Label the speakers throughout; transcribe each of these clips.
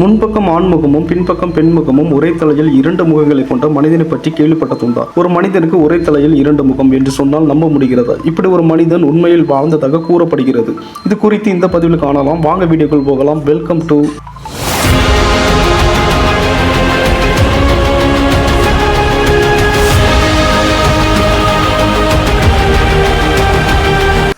Speaker 1: முன்பக்கம் ஆண்முகமும் பின்பக்கம் பெண்முகமும் ஒரே தலையில் இரண்டு முகங்களை கொண்ட மனிதனை பற்றி கேள்விப்பட்டதுண்டா? ஒரு மனிதனுக்கு ஒரே தலையில் இரண்டு முகம் என்று சொன்னால் நம்ப முடிகிறதா? இப்படி ஒரு மனிதன் உண்மையில் வாழ்ந்ததாக கூறப்படுகிறது. இது குறித்து இந்த பதிவில் காணலாம். வாங்க வீடியோக்குள் போகலாம். வெல்கம் டு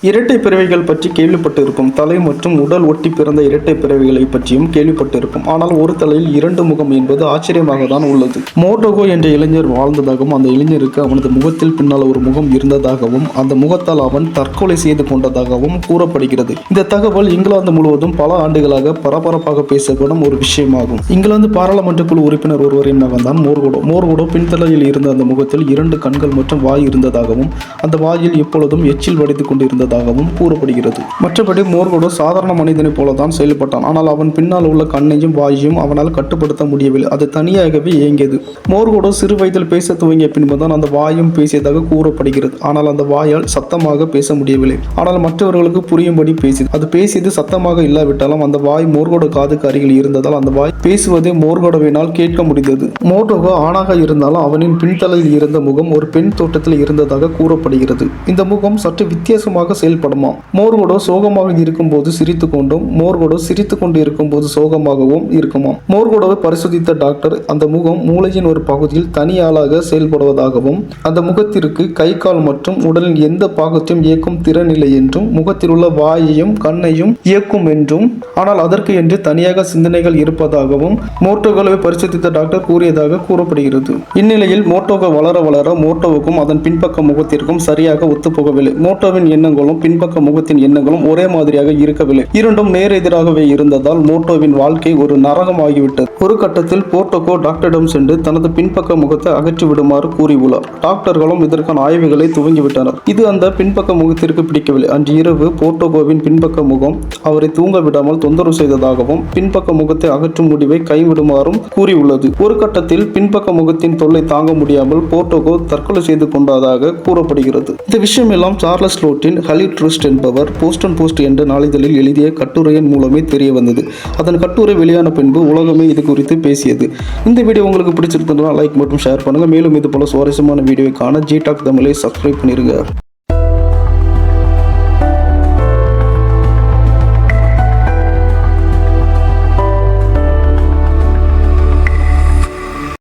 Speaker 1: இரட்டை பிறவைகள் பற்றி கேள்விப்பட்டிருக்கும். தலை மற்றும் உடல் ஒட்டி பிறந்த இரட்டை பிறவைகளை பற்றியும் கேள்விப்பட்டிருக்கும். ஆனால் ஒரு தலையில் இரண்டு முகம் என்பது ஆச்சரியமாக தான் உள்ளது. மோட்டோகோ என்ற இளைஞர் வாழ்ந்ததாகவும் அந்த இளைஞருக்கு அவனது முகத்தில் பின்னால் ஒரு முகம் இருந்ததாகவும் அந்த முகத்தால் அவன் தற்கொலை செய்து கொண்டதாகவும் கூறப்படுகிறது. இந்த தகவல் இங்கிலாந்து முழுவதும் பல ஆண்டுகளாக பரபரப்பாக பேசப்படும் ஒரு விஷயமாகும். இங்கிலாந்து பாராளுமன்ற குழு உறுப்பினர் ஒருவரின் மகன் தான் மோர்கோடோ. மோர்கோடோ பின்தலையில் இருந்த அந்த முகத்தில் இரண்டு கண்கள் மற்றும் வாய் இருந்ததாகவும் அந்த வாயில் எப்பொழுதும் எச்சில் வடித்துக் இருந்ததாகவும் கூறப்படுகிறது. மற்றபடி மோர்கோடோ சாதாரண மனிதனைப் போலதான் செயல்பட்டான். ஆனால் அவன் பின்னால் உள்ள கண்ணையும் வாயையும் அவனால் கட்டுப்படுத்த முடியவில்லை. அது தனியாகவே இயங்கியது. மோர்கோடோ சிறு வயதில் பேச துவங்கிய பின்புதான் அந்த வாயும் பேசியதாக கூறப்படுகிறது. ஆனால் அந்த வாயால் சத்தமாக பேச முடியவில்லை. ஆனால் மற்றவர்களுக்கு புரியும்படி பேசியது. அது பேசியது சத்தமாக இல்லாவிட்டாலும் அந்த வாய் மோர்கோடோ காதுக்கு அருகில் இருந்ததால் அந்த வாய் பேசுவதை மோர்கோடவினால் கேட்க முடிந்தது. மோட்டோகோ ஆணாக இருந்தாலும் அவனின் பின்தலையில் இருந்த முகம் ஒரு பெண் தோட்டத்தில் இருந்ததாக கூறப்படுகிறது. இந்த முகம் சற்று வித்தியாசமாக செயல்படுமா? மோர்கோடோ சோகமாக இருக்கும்போது சிரித்து கொண்டும் மோர்கோடோ சிரித்து கொண்டு இருக்கும்போது சோகமாகவும் இருக்குமாம் மோர்கோடோவை பரிசோதித்த டாக்டர் அந்த முகம் மூளையின் ஒரு பகுதியில் தனி ஆளாக செயல்படுவதாகவும் அந்த முகத்திற்கு கை கால் மற்றும் உடலின் எந்த பாகத்தையும் இயக்கும் திறனில்லை என்றும் முகத்தில் உள்ள வாயையும் கண்ணையும் இயக்கும் என்றும் ஆனால் அதற்கு என்று தனியாக சிந்தனைகள் இருப்பதாகவும் மோட்டோகோவை பரிசோதித்த டாக்டர் கூறியதாக கூறப்படுகிறது. இந்நிலையில் மோட்டோகோ வளர வளர மோட்டோவுக்கும் அதன் பின்பக்க முகத்திற்கும் சரியாக ஒத்துப்போகவில்லை. மோட்டோவின் எண்ணங்களும் பின்பக்க முகத்தின் எண்ணங்களும் ஒரே மாதிரியாக இருக்கவில்லை. இரண்டும் நேரெதிராகவே இருந்ததால் மோட்டோவின் வாழ்க்கை ஒரு நரகமாகிவிட்டது. ஒரு கட்டத்தில் போர்ட்டோகோ டாக்டரிடம் சென்று தனது பின்பக்க முகத்தை அகற்றி விடுமாறு கூறியுள்ளார். டாக்டர்களும் இதற்கான ஆய்வுகளை துவங்கிவிட்டனர். இது அந்த பின்பக்க முகத்திற்கு பிடிக்கவில்லை. அன்று இரவு போர்ட்டோகோவின் பின்பக்க முகம் அவரை தூங்க விடாமல் தொந்தரவு செய்ததாகவும் பின்பக்க முகத்தை அகற்றும் முடிவை கைவிடுமாறும் கூறியுள்ளது. ஒரு கட்டத்தில் பின்பக்க முகத்தின் தொல்லை தாங்க முடியாமல் போர்ட்டோகோ தற்கொலை செய்து கொண்டதாக கூறப்படுகிறது. இந்த விஷயம் எல்லாம் சார்லஸ் லோட்டின் ஹலி ட்ரஸ்ட் என்பவர் போஸ்டன் போஸ்ட் என்ற நாளிதழில் எழுதிய கட்டுரையின் மூலமே தெரிய வந்தது அதன் கட்டுரை வெளியான பின்பு உலகமே இது குறித்து பேசியது. இந்த வீடியோ உங்களுக்கு பிடிச்சிருந்ததுன்னா லைக் மற்றும் ஷேர் பண்ணுங்கள் மேலும் இது போல சுவாரஸ்யமான வீடியோவை காண ஜி டாக் தமிழை சப்ஸ்கிரைப் பண்ணிருங்க.